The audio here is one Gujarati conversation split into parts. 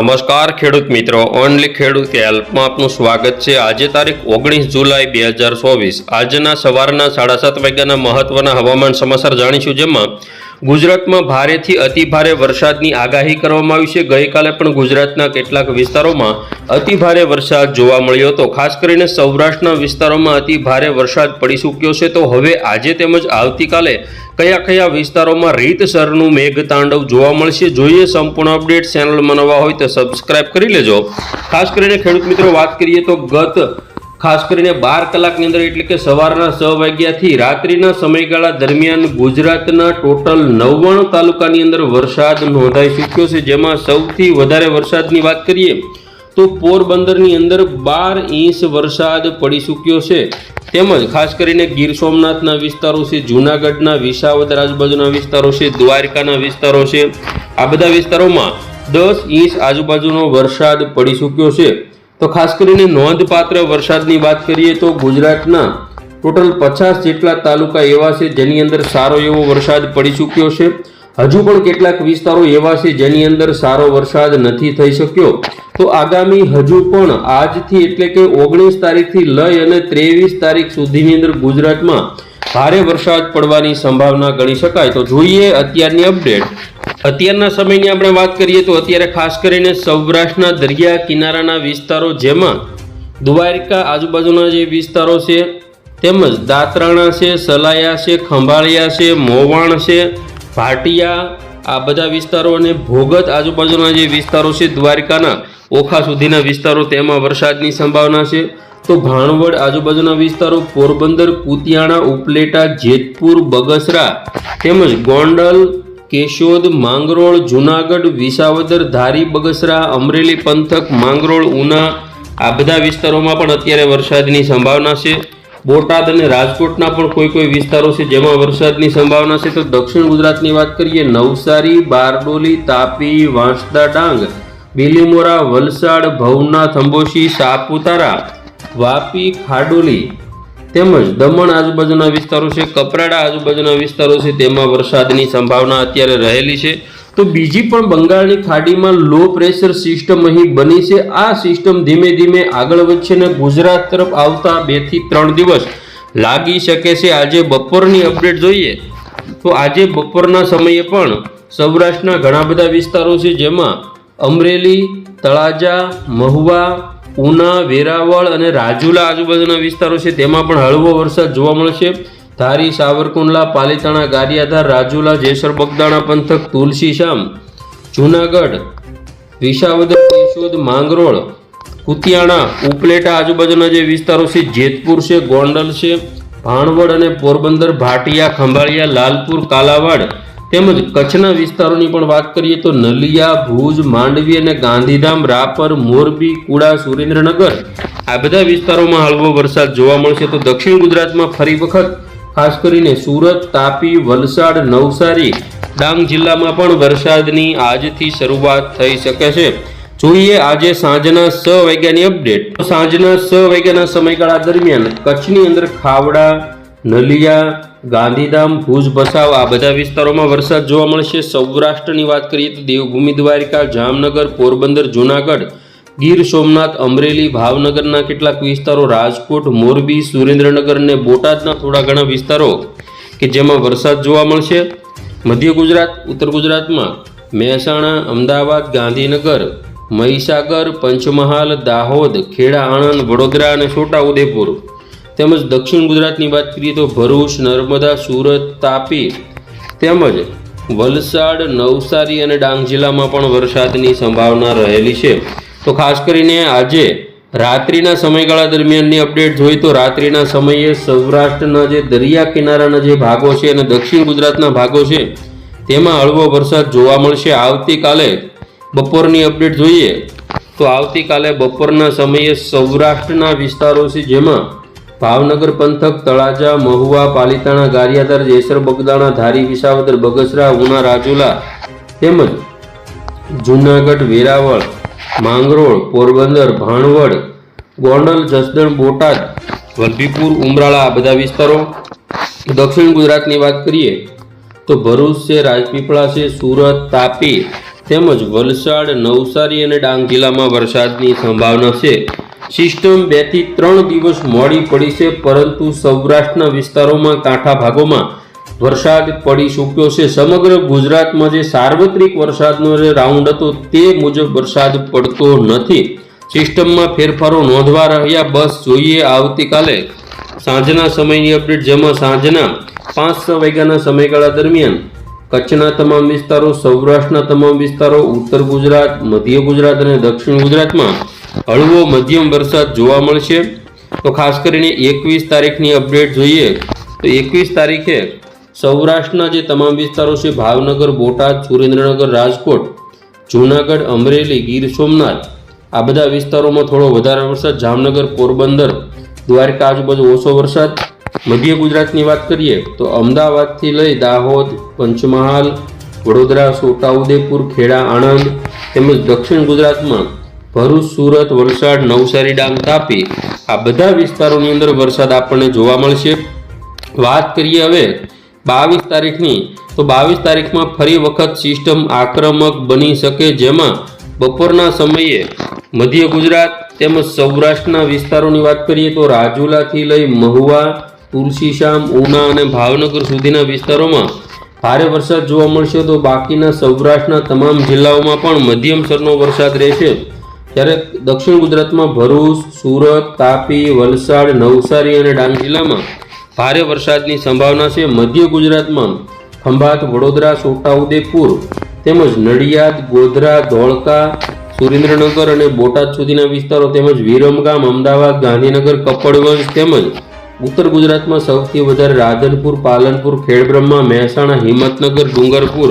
નમસ્કાર ખેડૂત મિત્રો, ઓનલી ખેડૂત હેલ્પમાં આપનું સ્વાગત છે. આજે તારીખ ઓગણીસ જુલાઈ બે હજાર ચોવીસ. આજના સવારના સાડા સાત વાગ્યાના મહત્વના હવામાન સમાચાર જાણીશું જેમાં ગુજરાતમાં ભારેથી અતિભારે વરસાદની આગાહી કરવામાં આવી છે. ગઈકાલે પણ ગુજરાતના કેટલાક વિસ્તારોમાં અતિભારે વરસાદ જોવા મળ્યો હતો. ખાસ કરીને સૌરાષ્ટ્રના વિસ્તારોમાં અતિભારે વરસાદ પડી ચૂક્યો છે. તો હવે આજે તેમજ આવતીકાલે કયા કયા વિસ્તારોમાં રીતસરનું મેઘતાંડવ જોવા મળશે જોઈએ. સંપૂર્ણ અપડેટ ચેનલ મનાવવા હોય તો સબસ્ક્રાઇબ કરી લેજો. ખાસ કરીને ખેડૂત મિત્રો વાત કરીએ તો ગત ખાસ કરીને બાર કલાકની અંદર એટલે કે સવારના છ વાગ્યાથી રાત્રિના સમયગાળા દરમિયાન ગુજરાતના ટોટલ નવ્વાણું તાલુકાની અંદર વરસાદ નોંધાઈ ચૂક્યો છે. જેમાં સૌથી વધારે વરસાદની વાત કરીએ તો પોરબંદરની અંદર બાર ઇંચ વરસાદ પડી ચૂક્યો છે. તેમજ ખાસ કરીને ગીર સોમનાથના વિસ્તારો છે, જૂનાગઢના વિસાવદર આજુબાજુના વિસ્તારો છે, દ્વારકાના વિસ્તારો છે. આ બધા વિસ્તારોમાં દસ ઇંચ આજુબાજુનો વરસાદ પડી ચૂક્યો છે. તો ખાસ કરીને નોંધપાત્ર વરસાદની વાત કરીએ તો ગુજરાતના ટોટલ પચાસ જેટલા તાલુકા એવા છે જેની અંદર સારો એવો વરસાદ પડી ચૂક્યો છે. હજુ પણ કેટલાક વિસ્તારો એવા છે જેની અંદર સારો વરસાદ નથી થઈ શક્યો. તો આગામી હજુ પણ આજથી એટલે કે ઓગણીસ તારીખથી લઈ અને ત્રેવીસ તારીખ સુધીની અંદર ગુજરાતમાં ભારે વરસાદ પડવાની સંભાવના ગણી શકાય. તો જોઈએ અત્યારની અપડેટ. અત્યારના સમયની આપણે વાત કરીએ તો અત્યારે ખાસ કરીને સૌરાષ્ટ્રના દરિયા કિનારાના વિસ્તારો જેમાં દ્વારકા આજુબાજુના જે વિસ્તારો છે, તેમજ દાતરાણા છે, સલાયા છે, ખંભાળિયા છે, મોવાણ છે, ભાટિયા, આ બધા વિસ્તારો અને ભોગત આજુબાજુના જે વિસ્તારો છે, દ્વારકાના ઓખા સુધીના વિસ્તારો, તેમાં વરસાદની સંભાવના છે. તો ભાણવડ આજુબાજુના વિસ્તારો, પોરબંદર, કુતિયાણા, ઉપલેટા, જેતપુર, બગસરા તેમજ ગોંડલ કેશોદ, માંગરોળ, જુનાગઢ, વિસાવદર, ધારી, બગસરા, અમરેલી પંથક, માંગરોળ, ઉના આ બધા વિસ્તારોમાં પણ અત્યારે વરસાદની સંભાવના છે. બોટાદ અને રાજકોટના પણ કોઈ કોઈ વિસ્તારો છે જેમાં વરસાદની સંભાવના છે. તો દક્ષિણ ગુજરાતની વાત કરીએ, નવસારી, બારડોલી, તાપી, વાંસદા ડાંગ, બીલીમોરા, વલસાડ, ભવનાથ, અંબોશી, સાપુતારા, વાપી, ખાડોલી તેમજ દમણ આજુબાજુના વિસ્તારો છે, કપરાડા આજુબાજુના વિસ્તારો છે, તેમાં વરસાદની સંભાવના અત્યારે રહેલી છે. તો બીજી પણ બંગાળની ખાડીમાં લો પ્રેશર સિસ્ટમ અહીં બની છે. આ સિસ્ટમ ધીમે ધીમે આગળ વધશે અને ગુજરાત તરફ આવતા બેથી ત્રણ દિવસ લાગી શકે છે. આજે બપોરની અપડેટ જોઈએ. તો આજે બપોરના સમયે પણ સૌરાષ્ટ્રના ઘણા બધા વિસ્તારો છે જેમાં અમરેલી, તળાજા, મહુવા, ઉના, વેરાવળ અને રાજુલા આજુબાજુના વિસ્તારો છે. તેમાં પણ હળવો વરસાદ જોવા મળશે. ધારી, સાવરકુંડલા, પાલીતાણા, ગારિયાધાર, રાજુલા, જેસર, બગદાણા પંથક તુલસીશામ જુનાગઢ, વિસાવદર, કેશોદ, માંગરોળ, કુતિયાણા, ઉપલેટા આજુબાજુના જે વિસ્તારો છે, જેતપુર છે, ગોંડલ છે, ભાણવડ અને પોરબંદર, ભાટિયા, ખંભાળિયા, લાલપુર, કાલાવાડ તેમજ કચ્છના વિસ્તારોની પણ વાત કરીએ તો નલિયા, ભુજ, માંડવી અને ગાંધીધામ, રાપર, મોરબી, કુડા, સુરેન્દ્રનગર આ બધા વિસ્તારોમાં હળવો વરસાદ જોવા મળશે. તો દક્ષિણ ગુજરાતમાં ફરી વખત ખાસ કરીને સુરત, તાપી, વલસાડ, નવસારી, ડાંગ જિલ્લામાં પણ વરસાદની આજથી શરૂઆત થઈ શકે છે. જોઈએ આજે સાંજના છ વાગ્યાની અપડેટ. સાંજના છ વાગ્યાના સમયગાળા દરમિયાન કચ્છની અંદર ખાવડા નલિયા, ગાંધીધામ, ભુજ, ભસાવ આ બધા વિસ્તારોમાં વરસાદ જોવા મળશે. સૌરાષ્ટ્રની વાત કરીએ તો દેવભૂમિ, દ્વારિકા, જામનગર, પોરબંદર, જુનાગઢ, ગીર સોમનાથ, અમરેલી, ભાવનગરના કેટલાક વિસ્તારો, રાજકોટ, મોરબી, સુરેન્દ્રનગર અને બોટાદના થોડા ઘણા વિસ્તારો કે જેમાં વરસાદ જોવા મળશે. મધ્ય ગુજરાત, ઉત્તર ગુજરાતમાં મહેસાણા, અમદાવાદ, ગાંધીનગર, મહીસાગર, પંચમહાલ, દાહોદ ખેડા આણંદ વડોદરા અને છોટાઉદેપુર. તેમજ દક્ષિણ ગુજરાતની વાત કરીએ તો ભરૂચ, નર્મદા, સુરત, તાપી તેમજ વલસાડ, નવસારી અને ડાંગ જિલ્લામાં પણ વરસાદની સંભાવના રહેલી છે. તો ખાસ કરીને આજે રાત્રિના સમયગાળા દરમિયાનની અપડેટ જોઈ તો રાત્રિના સમયે સૌરાષ્ટ્રના જે દરિયા કિનારાના જે ભાગો છે અને દક્ષિણ ગુજરાતના ભાગો છે, તેમાં હળવો વરસાદ જોવા મળશે. આવતીકાલે બપોરની અપડેટ જોઈએ તો આવતીકાલે બપોરના સમયે સૌરાષ્ટ્રના વિસ્તારો છે જેમાં ભાવનગર પંથક, તળાજા, મહુવા, પાલીતાણા, ગારિયાધાર, જેસર, બગદાણા, ધારી, વિસાવદર, બગસરા, ઉના, રાજુલા તેમજ જૂનાગઢ, વેરાવળ, માંગરોળ, પોરબંદર, ભાણવડ, ગોંડલ, જસદણ, બોટાદ, વલભીપુર, ઉમરાળા આ બધા વિસ્તારો. દક્ષિણ ગુજરાતની વાત કરીએ તો ભરૂચ છે, રાજપીપળા છે, સુરત, તાપી તેમજ વલસાડ, નવસારી અને ડાંગ જિલ્લામાં વરસાદની સંભાવના છે. સિસ્ટમ બેથી ત્રણ દિવસ મોડી પડી છે, પરંતુ સૌરાષ્ટ્રના વિસ્તારોમાં કાંઠા ભાગોમાં વરસાદ પડી ચૂક્યો છે. સમગ્ર ગુજરાતમાં જે સાર્વત્રિક વરસાદનો જે રાઉન્ડ હતો તે મુજબ વરસાદ પડતો નથી. સિસ્ટમમાં ફેરફારો નોંધવા રહ્યા. બસ જોઈએ આવતીકાલે સાંજના સમયની અપડેટ, જેમાં સાંજના પાંચ છ વાગ્યાના સમયગાળા દરમિયાન કચ્છના તમામ વિસ્તારો, સૌરાષ્ટ્રના તમામ વિસ્તારો, ઉત્તર ગુજરાત, મધ્ય ગુજરાત અને દક્ષિણ ગુજરાતમાં હળવો મધ્યમ વરસાદ જોવા મળશે. તો ખાસ કરીને એકવીસ તારીખની અપડેટ જોઈએ તો એકવીસ તારીખે સૌરાષ્ટ્રના જે તમામ વિસ્તારો છે, ભાવનગર, બોટાદ, સુરેન્દ્રનગર, રાજકોટ, જૂનાગઢ, અમરેલી, ગીર સોમનાથ, આ બધા વિસ્તારોમાં થોડો વધારે વરસાદ, જામનગર, પોરબંદર, દ્વારકા આજુબાજુ ઓછો વરસાદ મધ્ય ગુજરાતની વાત કરીએ તો અમદાવાદથી લઈ દાહોદ, પંચમહાલ, વડોદરા છોટાઉદેપુર ખેડા, આણંદ તેમજ દક્ષિણ ગુજરાતમાં ભરૂચ, સુરત, વલસાડ, નવસારી, ડાંગ તાપી આ બધા વિસ્તારોની અંદર વરસાદ આપણને જોવા મળશે. વાત કરીએ હવે બાવીસ તારીખની તો બાવીસ તારીખમાં ફરી વખત સિસ્ટમ આક્રમક બની શકે જેમાં બપોરના સમયે મધ્ય ગુજરાત તેમજ સૌરાષ્ટ્રના વિસ્તારોની વાત કરીએ તો રાજુલાથી લઈ મહુવા તુલસીશામ ઉના અને ભાવનગર સુધીના વિસ્તારોમાં ભારે વરસાદ જોવા મળશે તો બાકીના સૌરાષ્ટ્રના તમામ જિલ્લાઓમાં પણ મધ્યમ સ્તરનો વરસાદ રહેશે. જ્યારે દક્ષિણ ગુજરાતમાં ભરૂચ, સુરત, તાપી, વલસાડ, નવસારી અને ડાંગ જિલ્લામાં ભારે વરસાદની સંભાવના છે. મધ્ય ગુજરાતમાં ખંભાત, વડોદરા, છોટાઉદેપુર તેમજ નડિયાદ, ગોધરા, ધોળકા, સુરેન્દ્રનગર અને બોટાદ સુધીના વિસ્તારો તેમજ વિરમગામ, અમદાવાદ, ગાંધીનગર, કપડવંજ તેમજ ઉત્તર ગુજરાતમાં સૌથી વધારે રાધનપુર, પાલનપુર, ખેડબ્રહ્મા, મહેસાણા, હિંમતનગર, ડુંગરપુર,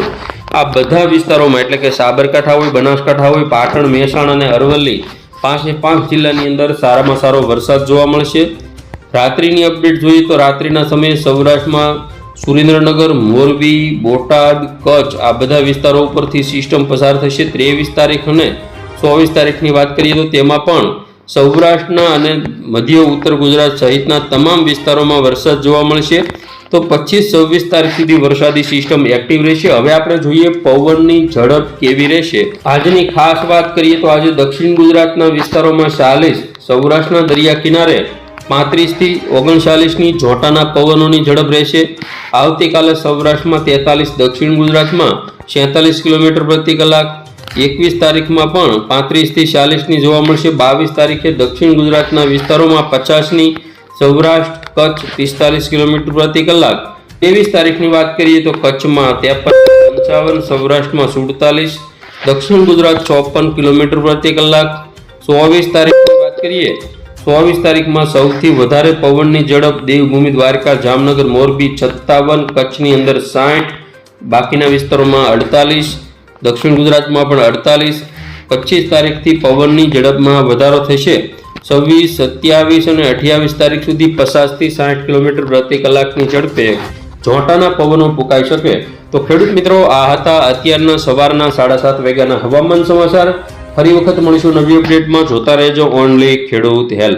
આ બધા વિસ્તારોમાં એટલે કે સાબરકાંઠા હોય, બનાસકાંઠા હોય, પાટણ, મહેસાણા અને અરવલ્લી પાંચે પાંચ જિલ્લાની અંદર સારામાં સારો વરસાદ જોવા મળશે. રાત્રિની અપડેટ જોઈએ તો રાત્રિના સમયે સૌરાષ્ટ્રમાં સુરેન્દ્રનગર, મોરબી, બોટાદ, કચ્છ આ બધા વિસ્તારો ઉપરથી સિસ્ટમ પસાર થશે. ત્રેવીસ તારીખ અને ચોવીસ તારીખની વાત કરીએ તો તેમાં પણ સૌરાષ્ટ્રના અને મધ્ય ઉત્તર ગુજરાત સહિતના તમામ વિસ્તારોમાં વરસાદ જોવા મળશે. તો પચીસ છવ્વીસ તારીખ સુધી વરસાદી સિસ્ટમ એક્ટિવ રહેશે. હવે આપણે જોઈએ પવનની ઝડપ કેવી રહેશે. આજની ખાસ વાત કરીએ તો આજે દક્ષિણ ગુજરાતના વિસ્તારોમાં ચાલીસ, સૌરાષ્ટ્રના દરિયા કિનારે પાંત્રીસથી ઓગણચાલીસની જોટાના પવનોની ઝડપ રહેશે. આવતીકાલે સૌરાષ્ટ્રમાં તેતાલીસ, દક્ષિણ ગુજરાતમાં છેતાલીસ કિલોમીટર પ્રતિ કલાક એકવીસ તારીખમાં પણ પાંત્રીસથી ચાલીસની જોવા મળશે. બાવીસ તારીખે દક્ષિણ ગુજરાતના વિસ્તારોમાં પચાસની સૌરાષ્ટ્ર, કચ્છ પિસ્તાલીસ કિલોમીટર પ્રતિ કલાક. ત્રેવીસ તારીખની વાત કરીએ તો કચ્છમાં ત્રેપન પંચાવન, સૌરાષ્ટ્રમાં સુડતાલીસ, દક્ષિણ ગુજરાત ચોપન કિલોમીટર પ્રતિ કલાક. ચોવીસ તારીખની વાત કરીએ, ચોવીસ તારીખમાં સૌથી વધારે પવનની ઝડપ દેવભૂમિ દ્વારકા, જામનગર, મોરબી સત્તાવન કચ્છની અંદર સાઠ, બાકીના વિસ્તારોમાં અડતાલીસ દક્ષિણ ગુજરાતમાં પણ અડતાલીસ, પચીસ તારીખથી પવનની ઝડપમાં વધારો થશે. છવ્વીસ, સત્યાવીસ અને અઠ્યાવીસ તારીખ સુધી પચાસથી સાઠ કિલોમીટર પ્રતિ કલાકની ઝડપે ઝોંટાના પવનો ફૂંકાઈ શકે. તો ખેડૂત મિત્રો, આ હતા અત્યારના સવારના સાડા સાત વાગ્યાના હવામાન સમાચાર. ફરી વખત મળીશું નવી અપડેટમાં. જોતા રહેજો ઓનલી ખેડૂત હેલ્પ.